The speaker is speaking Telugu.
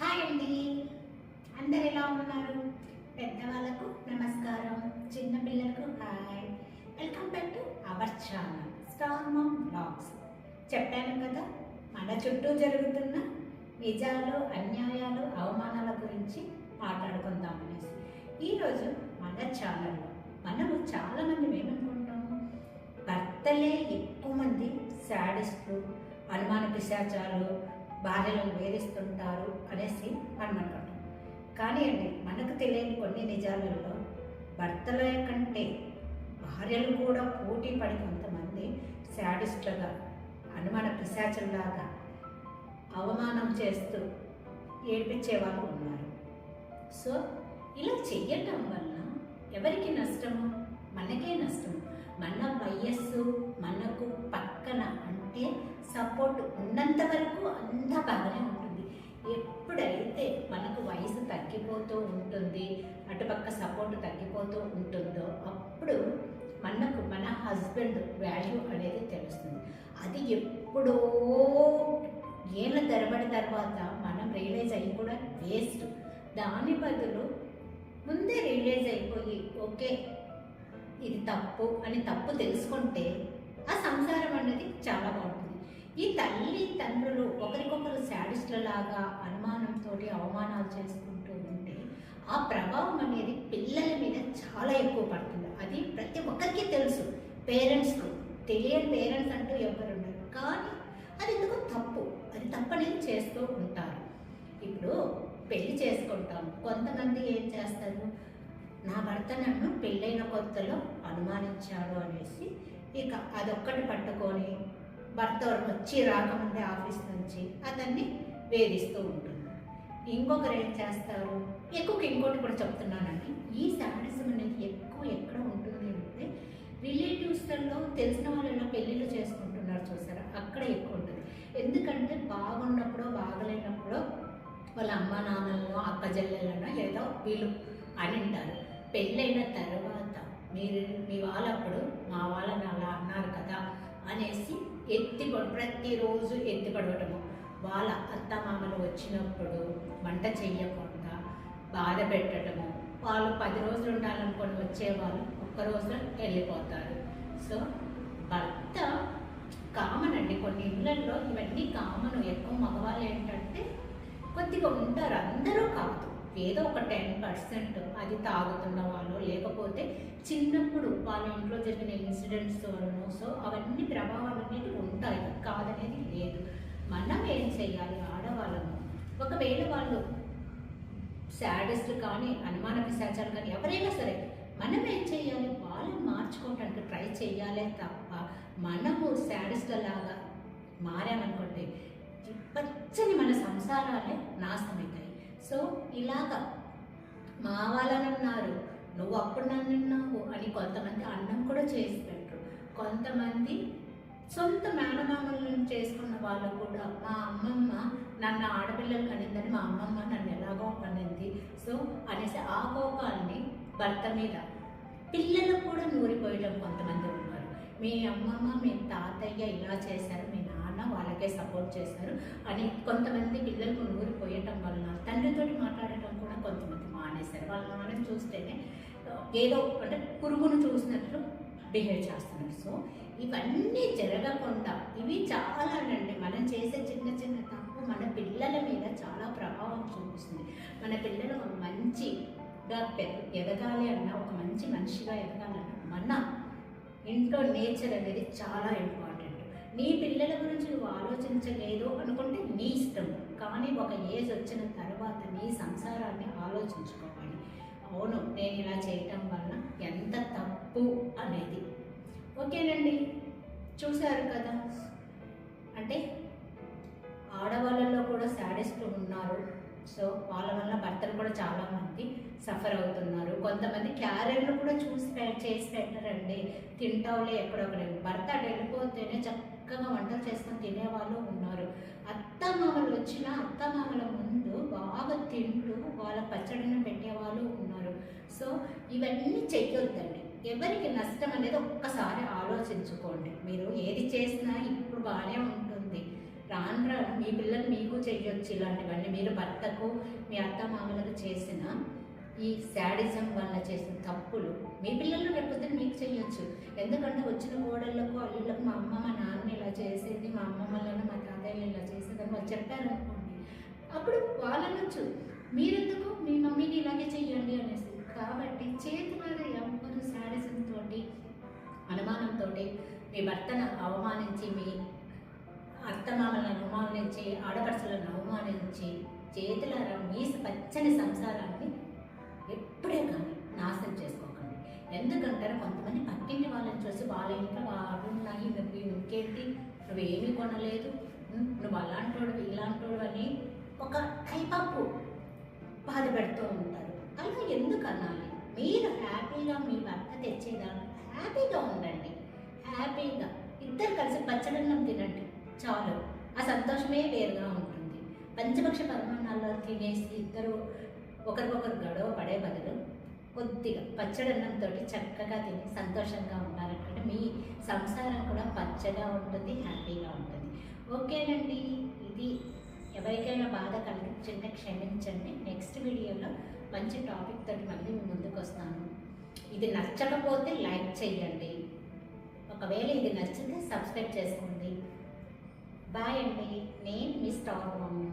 హాయ్ అండి. అందరు ఎలా ఉన్నారు? పెద్దవాళ్ళకు నమస్కారం. చిన్నపిల్లలకు hi. Welcome back to our channel star mom blogs. చెప్పాను కదా మన చుట్టూ జరుగుతున్న నిజాలు అన్యాయాలు అవమానాల గురించి మాట్లాడుకుందాం అనేసి ఈరోజు మన ఛానల్లో మనము చాలామంది ఏమనుకుంటాము భర్తలే ఎక్కువ మంది శాడిస్టులు అనుమాన పిశాచాలు భార్యలను వేధిస్తుంటారు అనేసి మనం అనుకుంటాం కానీ అండి మనకు తెలియని కొన్ని నిజాలలో భర్తల కంటే భార్యలు కూడా పోటీ పడి కొంతమంది శాడిస్టులుగా అనుమాన పిశాచుల్లాగా అవమానం చేస్తూ ఏడిపించే వాళ్ళు ఉన్నారు. సో ఇలా చెయ్యటం వల్ల ఎవరికి నష్టము? మనకే నష్టము. మన వయస్సు మనకు పక్కన అంటే సపోర్ట్ ఉన్నంత వరకు అంతా బాగానే ఉంటుంది. ఎప్పుడైతే మనకు వయసు తగ్గిపోతూ ఉంటుంది అటుపక్క సపోర్ట్ తగ్గిపోతూ ఉంటుందో అప్పుడు మనకు మన హస్బెండ్ వాల్యూ అనేది తెలుస్తుంది. అది ఎప్పుడో ఏళ్ళ తరబడి తర్వాత మనం రియలైజ్ అయ్యి కూడా వేస్ట్. దాని బదులు ముందే రియలైజ్ అయిపోయి ఓకే ఇది తప్పు అని తప్పు తెలుసుకుంటే ఆ సంసారం అనేది చాలా బాగుంటుంది ఈ తల్లి తండ్రులు ఒకరికొకరు శాడిస్టులలాగా అనుమానంతో అవమానాలు చేసుకుంటూ ఉంటే ఆ ప్రభావం అనేది పిల్లల మీద చాలా ఎక్కువ పడుతుంది. అది ప్రతి ఒక్కరికి తెలుసు. పేరెంట్స్కు తెలియని పేరెంట్స్ అంటూ ఎవరున్నారు ఉండరు. కానీ అది ఎందుకు తప్పు. అది తప్పనేది చేస్తూ ఉంటారు. ఇప్పుడు పెళ్ళి చేసుకుంటాం కొంతమంది ఏం చేస్తారు? నా భర్త నన్ను పెళ్ళైన కొత్తలో అనుమానించాడు అనేసి ఇక అదొక్కటి పట్టుకొని భర్త వచ్చి రాకముందే ఆఫీస్ నుంచి అతన్ని వేధిస్తూ ఉంటుంది. ఇంకొకరు ఏం చేస్తారు? ఎక్కువ ఇంకోటి కూడా చెప్తున్నానండి. ఈ శాడిజం అనేది ఎక్కువ ఎక్కడ ఉంటుంది అంటే రిలేటివ్స్లలో తెలిసిన వాళ్ళలో పెళ్ళిళ్ళు చేసుకుంటున్నారు చూసారా? అక్కడ ఎక్కువ ఉంటుంది. ఎందుకంటే బాగున్నప్పుడు బాగలేనప్పుడో వాళ్ళ అమ్మ నాన్నలను అక్క చెల్లెలను ఏదో వీళ్ళు అని అంటారు. పెళ్ళైన తర్వాత మీరు మీ వాళ్ళప్పుడు మా వాళ్ళని అలా అన్నారు కదా అనేసి ఎత్తి ప్రతిరోజు ఎత్తి పడవటము వాళ్ళ అత్తమామలు వచ్చినప్పుడు వంట చెయ్యకుండా బాధ పెట్టడము వాళ్ళు పది రోజులు ఉండాలనుకొని వచ్చేవాళ్ళు ఒక్క రోజులో వెళ్ళిపోతారు. సో భర్త కామన్ అండి. కొన్ని ఇళ్ళల్లో ఇవన్నీ కామన్. ఎక్కువ మగవాళ్ళు ఏంటంటే కొద్దిగా ఉంటారు. అందరూ కాదు. ఏదో ఒక టెన్ పర్సెంట్ అది తాగుతున్న వాళ్ళు లేకపోతే చిన్నప్పుడు వాళ్ళ ఇంట్లో జరిగిన ఇన్సిడెంట్స్ వలన సో అవన్నీ ప్రభావాలు అనేవి ఉంటాయి కాదనేది లేదు. మనం ఏం చేయాలి ఆడవాళ్ళము? ఒకవేళ వాళ్ళు శాడెస్ట్ కానీ అనుమాన విశాచాలు కానీ ఎవరైనా సరే మనం ఏం చేయాలి వాళ్ళని మార్చుకోవటానికి ట్రై చేయాలే తప్ప మనము శాడిస్ట్ లాగా మారామనుకోండి పచ్చని మన సంసారాలే నాశనం అవుతాయి. సో ఇలాగా మా వాళ్ళని నువ్వు అప్పుడు నన్ను విన్నావు అని కొంతమంది అన్నం కూడా చేసి పెట్టరు. కొంతమంది సొంత మేనమామలను చేసుకున్న వాళ్ళు కూడా మా అమ్మమ్మ నన్ను ఆడపిల్లలు కనిందని మా అమ్మమ్మ నన్ను ఎలాగో కనింది సో అనేసి ఆ కోపాన్ని భర్త మీద పిల్లలకు కూడా నూరిపోయడం కొంతమంది ఉన్నారు. మీ అమ్మమ్మ మీ తాతయ్య ఇలా చేశారు మీ అన్న వాళ్ళకే సపోర్ట్ చేశారు. అని కొంతమంది పిల్లలకు నూరిపోయటం వలన తండ్రితోటి మాట్లాడటం కూడా కొంతమంది మానేశారు. వాళ్ళ నాన్నని చూస్తేనే ఏదో అంటే పురుగును చూసినట్లు బిహేవ్ చేస్తున్నారు. సో ఇవన్నీ జరగకుండా ఇవి చాలా అండి. మనం చేసే చిన్న చిన్న తప్పు మన పిల్లల మీద చాలా ప్రభావం చూపిస్తుంది. మన పిల్లలు ఒక మంచిగా పె- ఎదగాలి అన్నా ఒక మంచి మనిషిగా ఎదగాలన్నా మన ఇంట్లో నేచర్ అనేది చాలా ఇంపార్టెంట్. నీ పిల్లల గురించి నువ్వు ఆలోచించలేదు అనుకుంటే నీ ఇష్టం. కానీ ఒక ఏజ్ వచ్చిన తర్వాత నీ సంసారాన్ని ఆలోచించుకోవాలి. అవును నేను ఇలా చేయటం వల్ల ఎంత తప్పు అనేది. ఓకేనండి? చూశారు కదా? అంటే ఆడవాళ్ళలో కూడా శాడిస్టులు ఉన్నారు. సో వాళ్ళ వల్ల భర్తలు కూడా చాలామంది సఫర్ అవుతున్నారు. కొంతమంది క్యారెట్లు కూడా చూసి పె- చేసి పెట్టారండి. తింటావులే ఎక్కడొక్కడ భర్త అటు వెళ్ళిపోతేనే చక్కగా వంటలు చేసుకొని తినేవాళ్ళు ఉన్నారు. అత్తమామలు వచ్చిన అత్తమామల ముందు బాగా తింటూ వాళ్ళ పచ్చడిని పెట్టేవాళ్ళు ఉన్నారు. సో ఇవన్నీ చెయ్యొద్దండి. ఎవరికి నష్టం అనేది ఒక్కసారి ఆలోచించుకోండి. మీరు ఏది చేసినా ఇప్పుడు బాగానే ఉంటుంది. రాను రాను మీ పిల్లలు మీకు చెయ్యొచ్చు ఇలాంటివన్నీ. మీరు భర్తకు మీ అత్త మామలకు చేసిన ఈ శాడిజం వల్ల చేసిన తప్పులు మీ పిల్లలు లేకపోతే మీకు చేయొచ్చు ఎందుకంటే వచ్చిన కోడళ్ళకు అల్లుళ్ళకు మా అమ్మ మా నాన్న ఇలా చేసేది మా అమ్మమ్మలను మా తాతయ్యలు ఇలా చేసేదని వాళ్ళు చెప్పారనుకోండి అప్పుడు వాళ్ళనొచ్చు. మీరెందుకు? మీ మమ్మీని ఇలాగే చెయ్యండి అనేసి. కాబట్టి చేతి మీద ఎవరు తోటి అనుమానంతో మీ భర్తను అవమానించి మీ అత్తమామలను అవమానించి ఆడపడుచులను అవమానించి చేతులారా మీ పచ్చని సంసారాన్ని ఎప్పుడే కానీ నాశనం చేసుకోవాలి ఎందుకంటారు? కొంతమంది పక్కింటి వాళ్ళని చూసి వాళ్ళ ఇంట్లో వాళ్ళు ఉన్నాయి నువ్వు ఇంకేంటి? నువ్వేమీ కొనలేదు. నువ్వు అలాంటోడు ఇలాంటోడు అని ఒక టైప్ ఆఫ్ బాధ పెడుతూ ఉంటారు. అలా ఎందుకు అనాలి? మీరు హ్యాపీగా మీ భర్త తెచ్చేదా? హ్యాపీగా ఉండండి. హ్యాపీగా ఇద్దరు కలిసి పచ్చడన్నం తినండి. చాలు. ఆ సంతోషమే వేరుగా ఉంటుంది. పంచపక్ష పరిమాణాల్లో తినేసి ఇద్దరు ఒకరికొకరు గొడవ పడే బదులు కొద్దిగా పచ్చడన్నంతో చక్కగా తిని సంతోషంగా ఉన్నారనుకుంటే మీ సంసారం కూడా పచ్చగా ఉంటుంది హ్యాపీగా ఉంటుంది. ఓకేనండి. ఇది ఎవరికైనా బాధ కలిగించండి క్షమించండి. నెక్స్ట్ వీడియోలో మంచి టాపిక్ తోటి మళ్ళీ ముందుకు వస్తాను. ఇది నచ్చకపోతే లైక్ చేయండి ఒకవేళ ఇది నచ్చితే సబ్స్క్రైబ్ చేసుకోండి. బాయ్ అండి. నేను మీ స్టార్ మమ్మీ